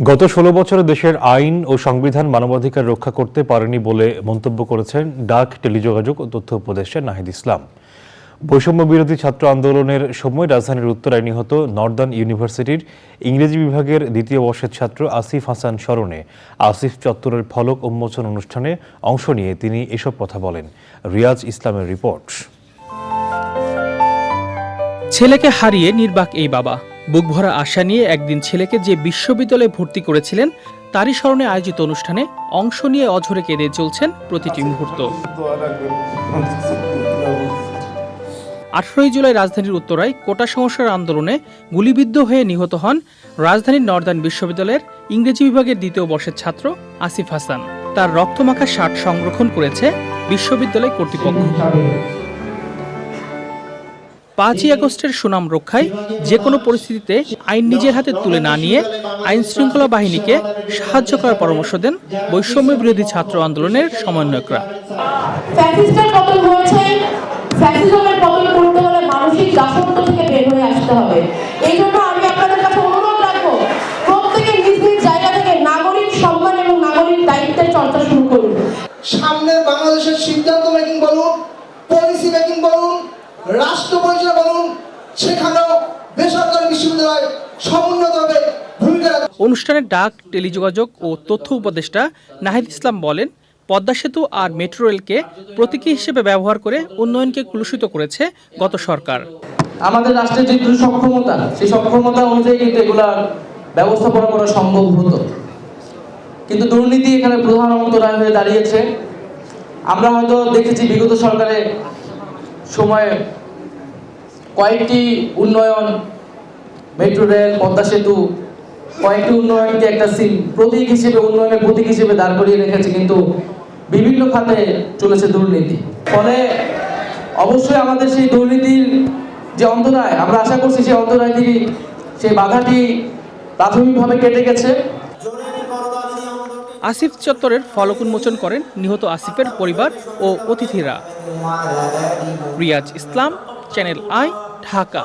গত ষোলো বছরে দেশের আইন ও সংবিধান মানবাধিকার রক্ষা করতে পারেনি বলে মন্তব্য করেছেন ডাক টেলিযোগাযোগ ও তথ্য উপদেষ্টা নাহিদ ইসলাম। বৈষম্য বিরোধী ছাত্র আন্দোলনের সময় রাজধানীর উত্তরায় নিহত নর্দার্ন ইউনিভার্সিটির ইংরেজি বিভাগের দ্বিতীয় বর্ষের ছাত্র আসিফ হাসান স্মরণে আসিফ চত্বরের ফলক উন্মোচন অনুষ্ঠানে অংশ নিয়ে তিনি এসব কথা বলেন। রিয়াজ ইসলামের রিপোর্ট। ছেলেকে হারিয়ে নির্বাক এই বাবা। বুক ভরা আশা নিয়ে একদিন ছেলেকে যে বিশ্ববিদ্যালয়ে ভর্তি করেছিলেন, তারই স্মরণে আয়োজিত অনুষ্ঠানে অংশ নিয়ে অঝরে কেঁদে চলছেন প্রতিটি মুহূর্ত। আঠারোই জুলাই রাজধানীর উত্তরায় কোটা সংস্কার আন্দোলনে গুলিবিদ্ধ হয়ে নিহত হন রাজধানীর নর্দার্ন বিশ্ববিদ্যালয়ের ইংরেজি বিভাগের দ্বিতীয় বর্ষের ছাত্র আসিফ হাসান। তার রক্তমাখা শার্ট সংরক্ষণ করেছে বিশ্ববিদ্যালয় কর্তৃপক্ষ। পাঁচই আগস্টের সুনাম রক্ষায় যে কোনো পরিস্থিতিতে আইন নিজের হাতে তুলে না নিয়ে আইন শৃঙ্খলা বাহিনীকে সাহায্য করার পরামর্শ দেন বৈষম্য বিরোধী ছাত্র আন্দোলনের সমন্বয়করা। ফ্যাসিস্টের পতন হয়েছে। ফ্যাসিজমের পতন করতে হলে মানসিক থেকে বের হয়ে আসতে হবে। এই জন্য আমি আপনাদের কাছে অনুরোধ রাখব প্রত্যেকে নিজ নিজ জায়গা থেকে নাগরিক সম্মান এবং নাগরিক দায়িত্বের চর্চা শুরু করুন। সামনের বাংলাদেশের সিদ্ধান্ত মেকিং বলুন পলিসি মেকিং বলুন রাষ্ট্র পরিচালনা বলুন সেখানেও বেসরকারি বিশ্ববিদ্যালয় সমুন্নতভাবে ভূমিকা রাখবে। অনুষ্ঠানে ডাক টেলিযোগাযোগ ও তথ্য উপদেষ্টা নাহিদ ইসলাম বলেন পদ্মা সেতু আর মেট্রো রেলকে প্রতীকী হিসেবে ব্যবহার করে উন্নয়নকে কলুষিত করেছে গত সরকার। আমাদের রাষ্ট্রের যে সক্ষমতা সেই সক্ষমতা অনুযায়ী কিন্তু এগুলা ব্যবস্থাপনা করা সম্ভব হতো। কিন্তু দুর্নীতি এখানে প্রধান অন্তরায় হয়ে দাঁড়িয়েছে। আমরা হয়তো দেখেছি বিগত সরকারের সময়ে কয়েকটি উন্নয়ন, মেট্রো রেল, পদ্মা সেতু, কয়েকটি উন্নয়নকে একটা সিন প্রতীক হিসেবে, উন্নয়নের প্রতীক হিসেবে দাঁড় করিয়ে রেখেছে, কিন্তু বিভিন্ন খাতে চলেছে দুর্নীতি। ফলে অবশ্যই আমাদের সেই দুর্নীতির যে অন্তরায়, আমরা আশা করছি সেই অন্তরায়টি সেই বাধাটি প্রাথমিকভাবে কেটে গেছে। আসিফ চত্বরের ফলক উন্মোচন করেন নিহত আসিফের পরিবার ও অতিথিরা। Riaz Islam, channel I, Dhaka.